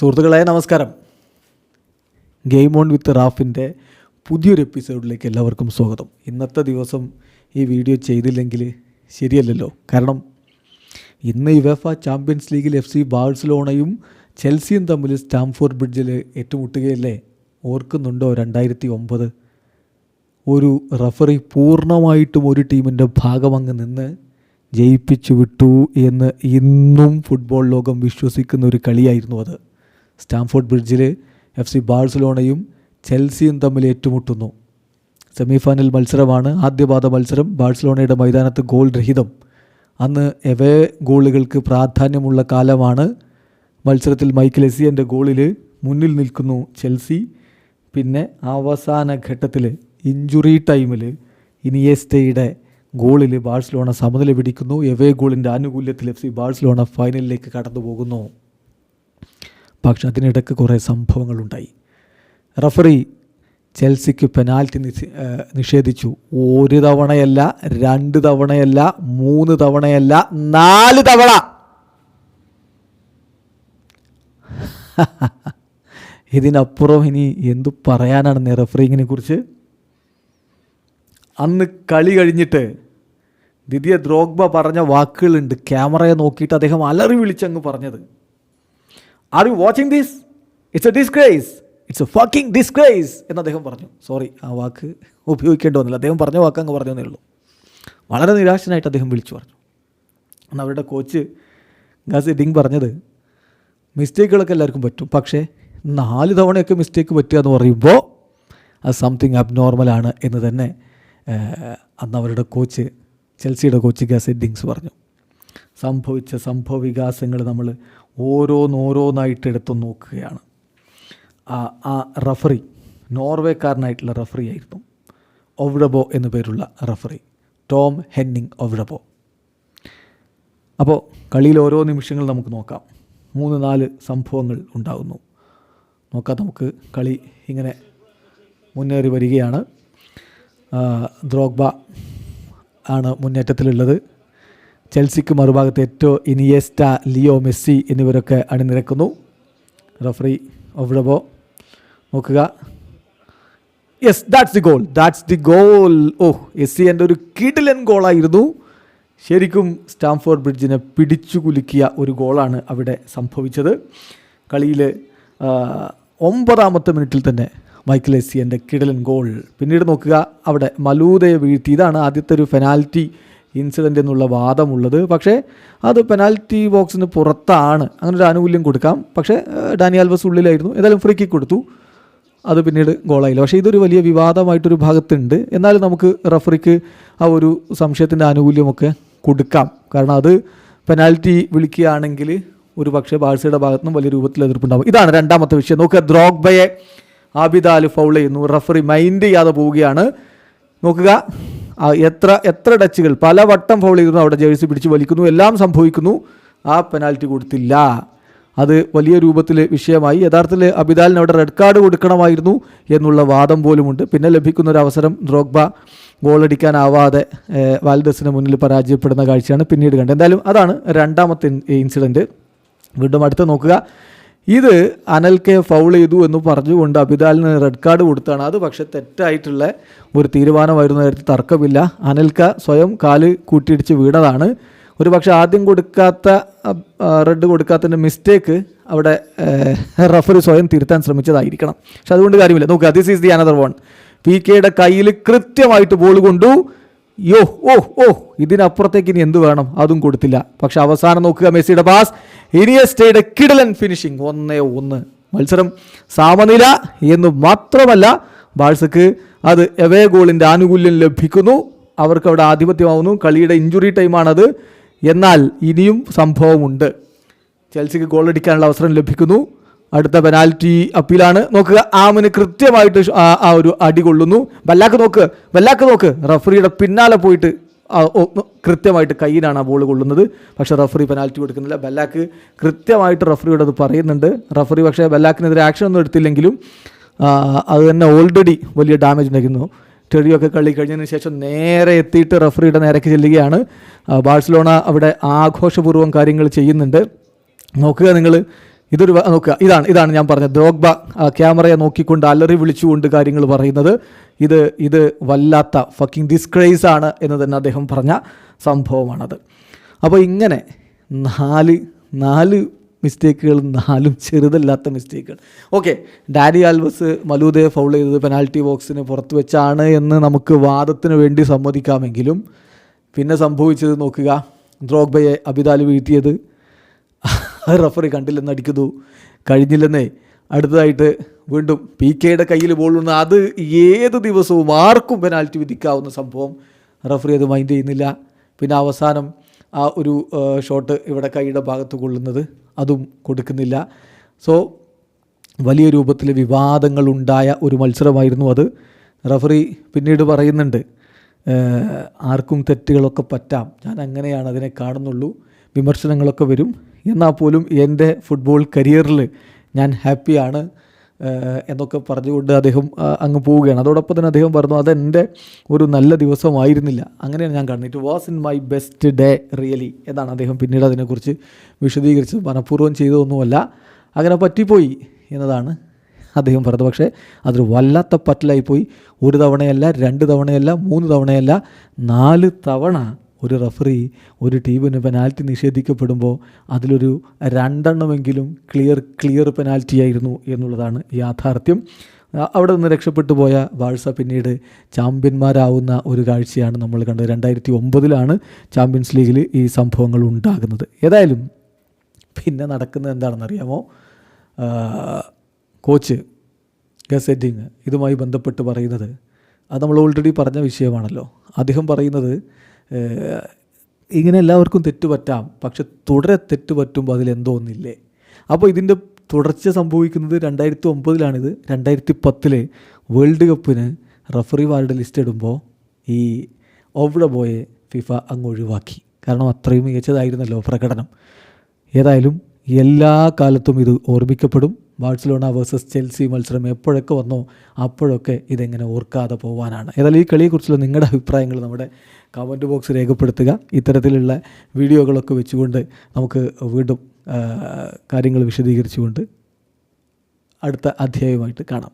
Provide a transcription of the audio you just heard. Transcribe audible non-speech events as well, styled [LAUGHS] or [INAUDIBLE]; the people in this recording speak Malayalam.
സുഹൃത്തുക്കളെ നമസ്കാരം. ഗെയിം ഓൺ വിത്ത് റാഫിന്റെ പുതിയൊരു എപ്പിസോഡിലേക്ക് എല്ലാവർക്കും സ്വാഗതം. ഇന്നത്തെ ദിവസം ഈ വീഡിയോ ചെയ്തില്ലെങ്കിൽ ശരിയല്ലല്ലോ. കാരണം ഇന്ന് യുവേഫ ചാമ്പ്യൻസ് ലീഗിൽ എഫ് സി ബാഴ്സലോണയും ചെൽസിയും തമ്മിൽ സ്റ്റാംഫോർഡ് ബ്രിഡ്ജിൽ ഏറ്റുമുട്ടുകയല്ലേ? ഓർക്കുന്നുണ്ടോ രണ്ടായിരത്തി ഒമ്പത് ഒരു റഫറി പൂർണമായിട്ടും ഒരു ടീമിന്റെ ഭാഗമങ്ങ് നിന്ന് ജയിപ്പിച്ചു വിട്ടു എന്ന് ഇന്നും ഫുട്ബോൾ ലോകം വിശ്വസിക്കുന്ന ഒരു കളിയായിരുന്നു അത്. സ്റ്റാംഫോർഡ് ബ്രിഡ്ജിൽ എഫ് സി ബാഴ്സലോണയും ചെൽസിയും തമ്മിൽ ഏറ്റുമുട്ടുന്നു. സെമിഫൈനൽ മത്സരമാണ് ആദ്യപാദ മത്സരം ബാഴ്സലോണയുടെ മൈതാനത്ത് ഗോൾ രഹിതം. അന്ന് എവേ ഗോളുകൾക്ക് പ്രാധാന്യമുള്ള കാലമാണ്. മത്സരത്തിൽ മൈക്കിൾ എസിയന്റെ ഗോളിൽ മുന്നിൽ നിൽക്കുന്നു ചെൽസി. പിന്നെ അവസാന ഘട്ടത്തിൽ ഇഞ്ചുറി ടൈമിൽ ഇനിയേസ്റ്റയുടെ ഗോളിൽ ബാഴ്സലോണ സമനില പിടിക്കുന്നു. എവേ ഗോളിന്റെ ആനുകൂല്യത്തിൽ എഫ് സി ബാഴ്സലോണ ഫൈനലിലേക്ക് കടന്നു പോകുന്നു പക്ഷെ അതിനിടയ്ക്ക് കുറേ സംഭവങ്ങളുണ്ടായി. റഫറി ചെൽസിക്ക് പെനാൽറ്റി നിഷേ- നിഷേധിച്ചു. ഒരു തവണയല്ല രണ്ട് തവണയല്ല മൂന്ന് തവണയല്ല നാല് തവണ. [LAUGHS] ഇതിനപ്പുറം ഇനി എന്തു പറയാനാണ് റഫറിങ്ങിനെ കുറിച്ച്? അന്ന് കളി കഴിഞ്ഞിട്ട് ദിദിയ ദ്രോഗ്ബ പറഞ്ഞ വാക്കുകളുണ്ട്. ക്യാമറയെ നോക്കിയിട്ട് അദ്ദേഹം അലറി വിളിച്ചങ്ങ് പറഞ്ഞത്. Are you watching this it's a disgrace it's a fucking disgrace എന്ന് അദ്ദേഹം പറഞ്ഞു. സോറി ആ വാക്ക് ഉപയോഗിക്കേണ്ടി വന്നില്ല അദ്ദേഹം പറഞ്ഞ വാക്ക് അങ്ങ് പറഞ്ഞതേ ഉള്ളൂ. വളരെ നിരാശനായിട്ട് അദ്ദേഹം വിളിച്ചു പറഞ്ഞു. അന്ന് അവരുടെ കോച്ച് ഗാസി ഡിങ് പറഞ്ഞത് മിസ്റ്റേക്കുകളൊക്കെ എല്ലാവർക്കും പറ്റും. പക്ഷേ നാല് തവണയൊക്കെ മിസ്റ്റേക്ക് പറ്റുക എന്ന് പറയുമ്പോൾ അത് സംതിങ് അബ്നോർമലാണ് എന്ന് തന്നെ അന്ന് അവരുടെ കോച്ച് ചെൽസിയുടെ കോച്ച് ഗാസി ഡിങ്സ് പറഞ്ഞു. സംഭവിച്ച സംഭവ വികാസങ്ങൾ നമ്മൾ ഓരോന്നോരോന്നായിട്ട് എടുത്തു നോക്കുകയാണ്. ആ ആ റഫറി നോർവേക്കാരനായിട്ടുള്ള റഫറി ആയിരുന്നു. ഒവ്ഡബോ എന്നു പേരുള്ള റഫറി ടോം ഹെന്നിങ് ഒവ്ഡബോ അപ്പോൾ കളിയിൽ ഓരോ നിമിഷങ്ങൾ നമുക്ക് നോക്കാം. മൂന്ന് നാല് സംഭവങ്ങൾ ഉണ്ടാകുന്നു നോക്കാം നമുക്ക് കളി ഇങ്ങനെ മുന്നേറി വരികയാണ്. ദ്രോഗ്ബ ആണ് മുന്നേറ്റത്തിലുള്ളത്. ചെൽസിക്ക് മറുഭാഗത്ത് ഏറ്റവും ഇനിയേസ്റ്റ ലിയോ മെസ്സി എന്നിവരൊക്കെ അണിനിരക്കുന്നു. റഫറി ഒവിടബോ നോക്കുക. Yes that's the goal that's the goal ഓ എസ്സി എന്റെ ഒരു കിടിലൻ ഗോളായിരുന്നു. ശരിക്കും സ്റ്റാംഫോർഡ് ബ്രിഡ്ജിനെ പിടിച്ചു കുലുക്കിയ ഒരു ഗോളാണ് അവിടെ സംഭവിച്ചത്. കളിയിൽ ഒമ്പതാമത്തെ മിനിറ്റിൽ തന്നെ മൈക്കിൾ എസ്സിയന്റെ കിടലൻ ഗോൾ. പിന്നീട് നോക്കുക അവിടെ മലൂതയെ വീഴ്ത്തി. ഇതാണ് ആദ്യത്തെ ഒരു പെനാൽറ്റി ഇൻസിഡന്റ് എന്നുള്ള വാദമുള്ളത്. പക്ഷേ അത് പെനാൽറ്റി ബോക്സിന് പുറത്താണ്. അങ്ങനെ ഒരു ആനുകൂല്യം കൊടുക്കാം. പക്ഷേ ഡാനി ആൽവസ് ഉള്ളിലായിരുന്നു. ഏതായാലും ഫ്രീ കൊടുത്തു. അത് പിന്നീട് ഗോളായില്ല പക്ഷേ ഇതൊരു വലിയ വിവാദമായിട്ടൊരു ഭാഗത്തുണ്ട്. എന്നാലും നമുക്ക് റഫറിക്ക് ആ ഒരു സംശയത്തിന്റെ ആനുകൂല്യമൊക്കെ കൊടുക്കാം. കാരണം അത് പെനാൽറ്റി വിളിക്കുകയാണെങ്കിൽ ഒരു പക്ഷേ ബാഴ്സയുടെ ഭാഗത്തു നിന്നും വലിയ രൂപത്തിൽ എതിർപ്പുണ്ടാകും ഇതാണ് രണ്ടാമത്തെ വിഷയം. നോക്കുക ദ്രോഗ്ബയെ ആബിദാൽ ഫൗൾ ചെയ്യുന്നു. റഫറി മൈൻഡ് ചെയ്യാതെ പോവുകയാണ്. നോക്കുക. എത്ര എത്ര ടച്ചുകൾ പല വട്ടം ഫൗൾ ചെയ്യുന്നു അവിടെ ജേഴ്സി പിടിച്ച് വലിക്കുന്നു എല്ലാം സംഭവിക്കുന്നു. ആ പെനാൽറ്റി കൊടുത്തില്ല. അത് വലിയ രൂപത്തിൽ വിഷയമായി. യഥാർത്ഥത്തിൽ അബിദാലിന് അവിടെ റെഡ് കാർഡ് കൊടുക്കണമായിരുന്നു എന്നുള്ള വാദം പോലുമുണ്ട്. പിന്നെ ലഭിക്കുന്ന ഒരു അവസരം ദ്രോഗ്ബ ഗോളടിക്കാനാവാതെ വാൽഡസിന് മുന്നിൽ പരാജയപ്പെടുന്ന കാഴ്ചയാണ് പിന്നീട് കണ്ടത്. എന്തായാലും അതാണ് രണ്ടാമത്തെ ഇൻസിഡന്റ് വീണ്ടും അടുത്ത് നോക്കുക. ഇത് അനൽക്കെ ഫൗൾ ചെയ്തു എന്ന് പറഞ്ഞുകൊണ്ട് അബിദാലിന് റെഡ് കാർഡ് കൊടുത്താണ്. അത് പക്ഷേ തെറ്റായിട്ടുള്ള ഒരു തീരുമാനമായിരുന്നു. നേരത്തെ തർക്കമില്ല. അനൽക്ക സ്വയം കാൽ കൂട്ടിയിടിച്ച് വീണതാണ്. ഒരു പക്ഷേ ആദ്യം കൊടുക്കാത്ത റെഡ് കൊടുക്കാത്തതിന്റെ മിസ്റ്റേക്ക് അവിടെ റഫറി സ്വയം തിരുത്താൻ ശ്രമിച്ചതായിരിക്കണം. പക്ഷെ അതുകൊണ്ട് കാര്യമില്ല. നോക്കുക this is the another one P കെയുടെ കയ്യിൽ കൃത്യമായിട്ട് ബോൾ കൊണ്ടു. യോ ഓ ഓ ഇതിനപ്പുറത്തേക്ക് ഇനി എന്ത് വേണം? അതും കൊടുത്തില്ല. പക്ഷെ അവസാനം നോക്കുക മെസ്സിയുടെ പാസ് ഇനിയസ്റ്റയുടെ കിടലൻ ഫിനിഷിംഗ് ഒന്നേ ഒന്ന്. മത്സരം സമനില എന്ന് മാത്രമല്ല ബാഴ്സക്ക് അത് എവേ ഗോളിന്റെ ആനുകൂല്യം ലഭിക്കുന്നു. അവർക്ക് അവിടെ ആധിപത്യമാവുന്നു. കളിയുടെ ഇഞ്ചുറി ടൈമാണത് എന്നാൽ ഇനിയും സംഭവമുണ്ട്. ചെൽസിക്ക് ഗോൾ അടിക്കാനുള്ള അവസരം ലഭിക്കുന്നു. അടുത്ത പെനാൽറ്റി അപ്പീലാണ്. നോക്കുക ആമിന് കൃത്യമായിട്ട് ആ- ഒരു അടി കൊള്ളുന്നു. വല്ലാക്ക് നോക്ക് വല്ലാക്ക് നോക്ക്. റഫറിയുടെ പിന്നാലെ പോയിട്ട് കൃത്യമായിട്ട് കയ്യിലാണ് ആ ബോൾ കൊള്ളുന്നത്. പക്ഷേ റഫറി പെനാൽറ്റി കൊടുക്കുന്നില്ല. ബല്ലാക്ക് കൃത്യമായിട്ട് റഫറിയോട് അത് പറയുന്നുണ്ട്. റഫറി പക്ഷേ ബല്ലാക്കിനെതിരെ ആക്ഷൻ ഒന്നും എടുത്തില്ലെങ്കിലും അത് തന്നെ ഓൾറെഡി വലിയ ഡാമേജ് ഉണ്ടായിരുന്നു ടെറിയൊക്കെ കളി കഴിഞ്ഞതിന് ശേഷം നേരെ എത്തിയിട്ട് റഫറിയുടെ നേരേക്ക് ചെല്ലുകയാണ്. ബാഴ്സലോണ അവിടെ ആഘോഷപൂർവം കാര്യങ്ങൾ ചെയ്യുന്നുണ്ട്. നോക്കുക നിങ്ങൾ ഇതൊരു നോക്കുക. ഇതാണ് ഇതാണ് ഞാൻ പറഞ്ഞത്. ദ്രോഗ്ബ ക്യാമറയെ നോക്കിക്കൊണ്ട് അലറി വിളിച്ചുകൊണ്ട് കാര്യങ്ങൾ പറയുന്നത്. ഇത് ഇത് വല്ലാത്ത ഫക്കിംഗ് ഡിസ്ക്രൈസ് ആണ് എന്ന് തന്നെ അദ്ദേഹം പറഞ്ഞ സംഭവമാണത്. അപ്പോൾ ഇങ്ങനെ നാല് നാല് മിസ്റ്റേക്കുകൾ നാലും ചെറുതല്ലാത്ത മിസ്റ്റേക്കുകൾ ഓക്കെ ഡാനി ആൽവസ് മലൂദയെ ഫൗൾ ചെയ്തത് പെനാൽറ്റി ബോക്സിന് പുറത്ത് വെച്ചാണ് എന്ന് നമുക്ക് വാദത്തിന് വേണ്ടി സമ്മതിക്കാമെങ്കിലും പിന്നെ സംഭവിച്ചത് നോക്കുക. ദ്രോഗ്ബയെ അബിതാൽ വീഴ്ത്തിയത് റഫറി കണ്ടില്ലെന്ന് അടിക്കുന്നു. കഴിഞ്ഞില്ലെന്നേ. അടുത്തതായിട്ട് വീണ്ടും പി കെയുടെ കയ്യിൽ വീണ് അത് ഏത് ദിവസവും ആർക്കും പെനാൽറ്റി വിധിക്കാവുന്ന സംഭവം റഫറി അത് മൈൻഡ് ചെയ്യുന്നില്ല. പിന്നെ അവസാനം ആ ഒരു ഷോട്ട് ഇവിടെ കൈയുടെ ഭാഗത്ത് കൊള്ളുന്നത് അതും കൊടുക്കുന്നില്ല. സോ വലിയ രൂപത്തിൽ വിവാദങ്ങളുണ്ടായ ഒരു മത്സരമായിരുന്നു അത്. റഫറി പിന്നീട് പറയുന്നുണ്ട് ആർക്കും തെറ്റുകളൊക്കെ പറ്റാം. ഞാൻ അങ്ങനെയാണ് അതിനെ കാണുന്നുള്ളൂ. വിമർശനങ്ങളൊക്കെ വരും. എന്നാൽ പോലും എന്റെ ഫുട്ബോൾ കരിയറിൽ ഞാൻ ഹാപ്പിയാണ് എന്നൊക്കെ പറഞ്ഞുകൊണ്ട് അദ്ദേഹം അങ്ങ് പോവുകയാണ്. അതോടൊപ്പം തന്നെ അദ്ദേഹം പറഞ്ഞു അതെന്റെ ഒരു നല്ല ദിവസമായിരുന്നില്ല. അങ്ങനെയാണ് ഞാൻ കാണുന്നത് it was in my best day really എന്നാണ് അദ്ദേഹം പിന്നീട് അതിനെക്കുറിച്ച് വിശദീകരിച്ചത് മനഃപൂർവം ചെയ്തതൊന്നുമല്ല. അങ്ങനെ പറ്റിപ്പോയി എന്നതാണ് അദ്ദേഹം പറഞ്ഞത്. പക്ഷേ അതൊരു വല്ലാത്ത പറ്റലായിപ്പോയി. ഒരു തവണയല്ല രണ്ട് തവണയല്ല മൂന്ന് തവണയല്ല നാല് തവണ ഒരു റഫറി ഒരു ടീമിന് പെനാൽറ്റി നിഷേധിക്കപ്പെടുമ്പോൾ അതിലൊരു രണ്ടെണ്ണമെങ്കിലും ക്ലിയർ ക്ലിയർ പെനാൽറ്റി ആയിരുന്നു എന്നുള്ളതാണ് യാഥാർത്ഥ്യം. അവിടെ നിന്ന് രക്ഷപ്പെട്ടു പോയ ബാഴ്സ പിന്നീട് ചാമ്പ്യന്മാരാവുന്ന ഒരു കാഴ്ചയാണ് നമ്മൾ കണ്ടത്. രണ്ടായിരത്തി ഒമ്പതിലാണ് ചാമ്പ്യൻസ് ലീഗിൽ ഈ സംഭവങ്ങൾ ഉണ്ടാകുന്നത്. ഏതായാലും പിന്നെ നടക്കുന്നത് എന്താണെന്നറിയാമോ? കോച്ച് ഗസെറ്റിങ് ഇതുമായി ബന്ധപ്പെട്ട് പറയുന്നത്. അത് നമ്മൾ ഓൾറെഡി പറഞ്ഞ വിഷയമാണല്ലോ. അദ്ദേഹം പറയുന്നത് ഇങ്ങനെ എല്ലാവർക്കും തെറ്റുപറ്റാം പക്ഷെ തുടരെ തെറ്റുപറ്റുമ്പോൾ അതിലെന്തോ ഒന്നില്ലേ അപ്പോൾ ഇതിന്റെ തുടർച്ച സംഭവിക്കുന്നത് രണ്ടായിരത്തി ഒമ്പതിലാണിത് രണ്ടായിരത്തി പത്തിൽ വേൾഡ് കപ്പിന് റഫറിമാരുടെ ലിസ്റ്റ് ഇടുമ്പോൾ ഈ ഓവ്ഡ ബോയെ ഫിഫ അങ്ങ് ഒഴിവാക്കി. കാരണം അത്രയും മികച്ചതായിരുന്നല്ലോ പ്രകടനം. ഏതായാലും എല്ലാ കാലത്തും ഇത് ഓർമ്മിക്കപ്പെടും. ബാഴ്സലോണ വേഴ്സസ് ചെൽസി മത്സരം എപ്പോഴൊക്കെ വന്നോ അപ്പോഴൊക്കെ ഇതെങ്ങനെ ഓർക്കാതെ പോകാനാണ് ഏതായാലും ഈ കളിയെക്കുറിച്ചുള്ള നിങ്ങളുടെ അഭിപ്രായങ്ങൾ നമ്മുടെ കമന്റ് ബോക്സ് രേഖപ്പെടുത്തുക. ഇത്തരത്തിലുള്ള വീഡിയോകളൊക്കെ വെച്ചുകൊണ്ട് നമുക്ക് വീണ്ടും കാര്യങ്ങൾ വിശദീകരിച്ചുകൊണ്ട് അടുത്ത അധ്യായമായിട്ട് കാണാം.